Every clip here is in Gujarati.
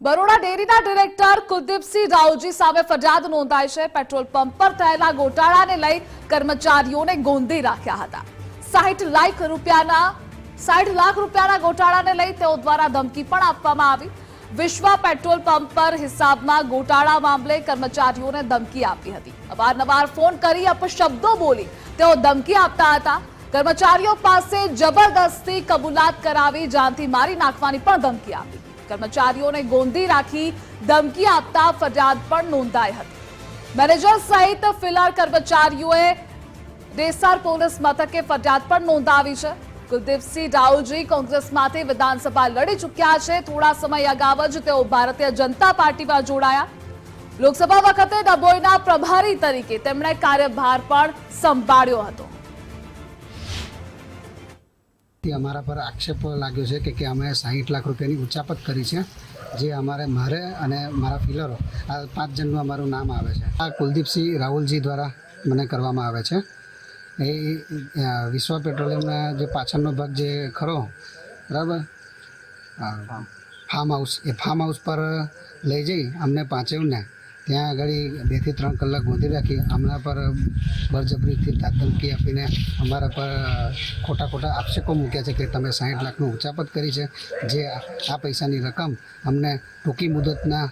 બરોડા ડેરીના ડિરેક્ટર કુલદીપસિંહ રાવજી સામે ફરિયાદ નોંધાઈ છે. પેટ્રોલ પંપ પર થયેલા ગોટાળાને લઈ કર્મચારીઓને ગોંધી રાખ્યા હતા. સાહીઠ લાખ રૂપિયાના સાઠ લાખ રૂપિયાના ગોટાળાને લઈ તેઓ દ્વારા ધમકી પણ આપવામાં આવી. વિશ્વ પેટ્રોલ પંપ પર હિસાબમાં ગોટાળા મામલે કર્મચારીઓને ધમકી આપી હતી. અવારનવાર ફોન કરી અપશબ્દો બોલી તેઓ ધમકી આપતા હતા. કર્મચારીઓ પાસે જબરદસ્તી કબૂલાત કરાવી જાનથી મારી નાખવાની પણ ધમકી આપી. કર્મચારીઓને ગોંધી રાખી ધમકી આપતા ફરિયાદ પણ નોંધાઈ હતી. મેનેજર સહિત ફિલહાલ કર્મચારીઓએ દેસાર પોલીસ મથકે ફરિયાદ પણ નોંધાવી છે. કુલદીપસિંહ રાહુલજી કોંગ્રેસમાંથી વિધાનસભા લડી ચૂક્યા છે. થોડા સમય અગાઉ જ તેઓ ભારતીય જનતા પાર્ટીમાં જોડાયા. લોકસભા વખતે ડભોઈના પ્રભારી તરીકે તેમણે કાર્યભાર પણ સંભાળ્યો હતો. તે અમારા પર આક્ષેપ લાગ્યો છે કે કે અમે સાહીઠ લાખ રૂપિયાની ઉચાપત કરી છે, જે અમારે મારે અને મારા ફિલરો, આ પાંચ જણનું અમારું નામ આવે છે. આ કુલદીપસિંહ રાહુલજી દ્વારા મને કરવામાં આવે છે. એ વિશ્વ પેટ્રોલિયમના જે પાછળનો ભાગ જે ખરો, બરાબર? ફાર્મ હાઉસ, એ ફાર્મ હાઉસ પર લઈ જઈ અમને પાંચેવને ત્યાં આગળ બેથી ત્રણ કલાક ગોંધી રાખી હમણાં પર બળજબરીથી ધમકી આપીને અમારા પર ખોટા ખોટા આક્ષેપો મૂક્યા છે કે તમે સાહીઠ લાખનું ઉચાપત કરી છે, જે આ પૈસાની રકમ અમને ટૂંકી મુદતના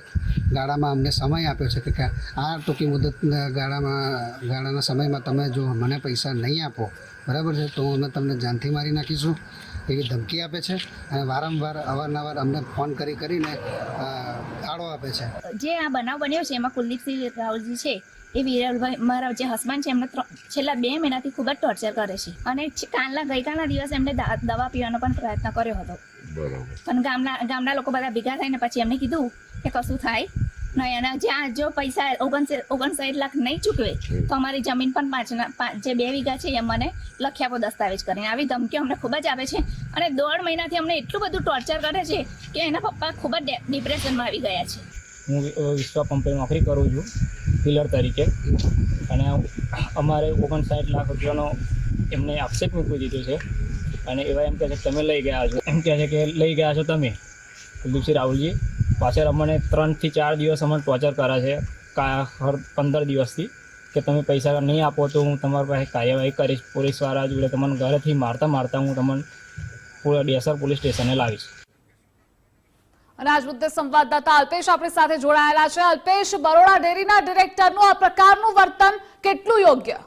ગાળામાં અમને સમય આપ્યો છે કે આ ટૂંકી મુદતના ગાળામાં, ગાળાના સમયમાં તમે જો મને પૈસા નહીં આપો, બરાબર છે? તો અમે તમને જાનથી મારી નાખીશું, એવી ધમકી આપે છે અને વારંવાર, અવારનવાર અમને ફોન કરી કરીને ગાળો આપે છે. જે આ બનાવ બન્યો છે એમાં કુલદીપસિંહ રાહુલજી છે એ વિરલભાઈ મારા જે હસબન્ડ છે એમને ત્રણ- છેલ્લા બે મહિનાથી ખૂબ જ ટોર્ચર કરે છે. અને કાલના ગઈકાલના દિવસે એમને દવા પીવાનો પણ પ્રયત્ન કર્યો હતો. પણ ગામના ગામના લોકો બધા ભેગા થઈને પછી એમને કીધું કે કશું થાય નહીં અને જ્યાં જો પૈસા ઓગણસે ઓગણસાઠ લાખ નહીં ચૂકવે તો અમારી જમીન પણ પાંચના પાંચ જે બે વીઘા છે એ મને લખી આપો દસ્તાવેજ કરીને આવી ધમકીઓ અમને ખૂબ જ આવે છે. અને દોઢ મહિનાથી અમને એટલું બધું ટોર્ચર કરે છે કે એના પપ્પા ખૂબ જ ડિપ્રેશનમાં આવી ગયા છે. હું વિશ્વ પંપે નોકરી કરું છું પિલર તરીકે. અને અમારે ઓગણસાઠ લાખ રૂપિયાનો એમને આક્ષેપ મૂકી દીધો છે. અને એવા એમ કહે છે કે તમે લઈ ગયા છો. એમ કહે છે કે લઈ ગયા છો તમે. કુલદીપસિંહ રાહુલજી પાછળ અમને ત્રણથી ચાર દિવસ અમને ટોર્ચર કરે છે. હર પંદર દિવસથી કે તમે પૈસા નહીં આપો તો હું તમારી પાસે કાર્યવાહી કરીશ. પોલીસવાળા જોડે તમને ઘરેથી મારતા મારતા હું તમને ડેસર પોલીસ સ્ટેશને લાવીશ. અને આજ મુદ્દે સંવાદદાતા અલ્પેશ આપણી સાથે જોડાયેલા છે. અલ્પેશ બરોડા ડેરીના ડિરેક્ટરનું આ પ્રકારનું વર્તન કેટલું યોગ્ય?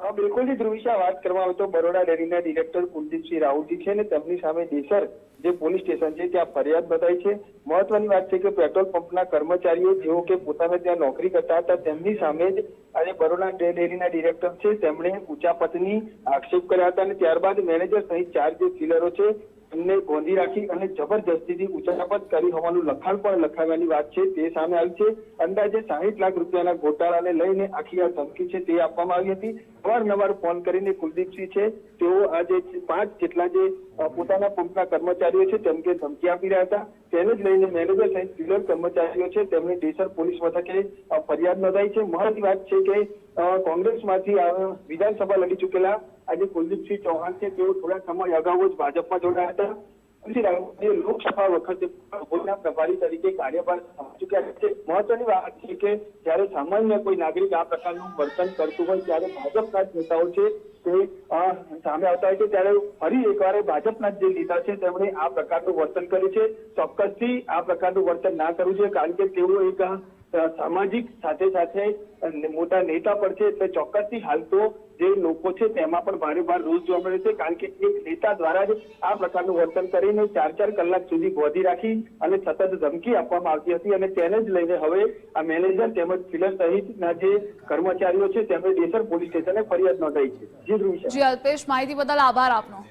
બિલકુલ ધ્રુવિશા વાત કરવામાં આવે તો બરોડા ડેરીના ડિરેક્ટર કુલદીપસિંહ રાહુલજી છે ને તેમની સામે દેસર જે પોલીસ સ્ટેશન છે ત્યાં ફરિયાદ બતાવી છે. મહત્વની વાત છે કે પેટ્રોલ પંપના કર્મચારીઓ જેઓ કે પોતાને ત્યાં નોકરી કરતા હતા, તેમની સામે જ આજે બરોડા ડેરીના ડિરેક્ટર છે. તેમણે ઉચાપતની આક્ષેપ કર્યા હતા અને ત્યારબાદ મેનેજર સહિત ચાર જે ફિલરો છે એમને ગોંધી રાખી અને જબરજસ્તીથી ઉચાપત કરી હોવાનું લખાણ પણ લખાવ્યાની વાત છે, તે સામે આવી છે. અંદાજે સાહીઠ લાખ રૂપિયાના ગોટાળાને લઈને આખી આ ધમકી છે તે આપવામાં આવી હતી. અવારનવાર ફોન કરીને કુલદીપસિંહ છે. તેઓ આજે પાંચ જેટલા જે પોતાના પંપના કર્મચારીઓ છે તેમ કે ધમકી આપી રહ્યા હતા. તેને જ લઈને મેનેજર સહિત ફિલર કર્મચારીઓ છે. તેમણે ડેસર પોલીસ મથકે ફરિયાદ નોંધાઈ છે. મહત્વની વાત છે કે કોંગ્રેસમાંથી વિધાનસભા લડી ચૂકેલા આજે કુલદીપસિંહ ચૌહાણ છે, તેઓ થોડા સમય અગાઉ જ ભાજપમાં જોડાયા હતા. લોકસભા વખતે પ્રભારી તરીકે કાર્યભાર ચૂક્યા છે. મહત્વની વાત છે કે જ્યારે સામાન્ય કોઈ નાગરિક આ પ્રકારનું વર્તન કરતું હોય, ત્યારે ભાજપના જ નેતાઓ છે તે સામે આવતા હોય છે. ત્યારે ફરી એકવાર ભાજપના જ નેતા છે, તેમણે આ પ્રકારનું વર્તન કર્યું છે. ચોક્કસથી આ પ્રકારનું વર્તન ના કરવું જોઈએ, કારણ કે તેઓ એક સામાજિક સાથે સાથે મોટા નેતા પણ છે એટલે ચોક્કસથી હાલ તો જે લોકો છે, તેમાં પણ ભારે ભાર રોષ જોવા મળે છે, કારણ કે એક નેતા દ્વારા જ આ પ્રકારનું વર્તન કરીને ચાર ચાર કલાક સુધી ગોધી રાખી અને સતત ધમકી આપવામાં આવતી હતી અને તેને જ લઈને હવે આ મેનેજર તેમજ ફિલર સહિતના જે કર્મચારીઓ છે, તેમણે દેસર પોલીસ સ્ટેશને ફરિયાદ નોંધાઈ છે. જી, અલ્પેશ, માહિતી બદલ આભાર આપનો.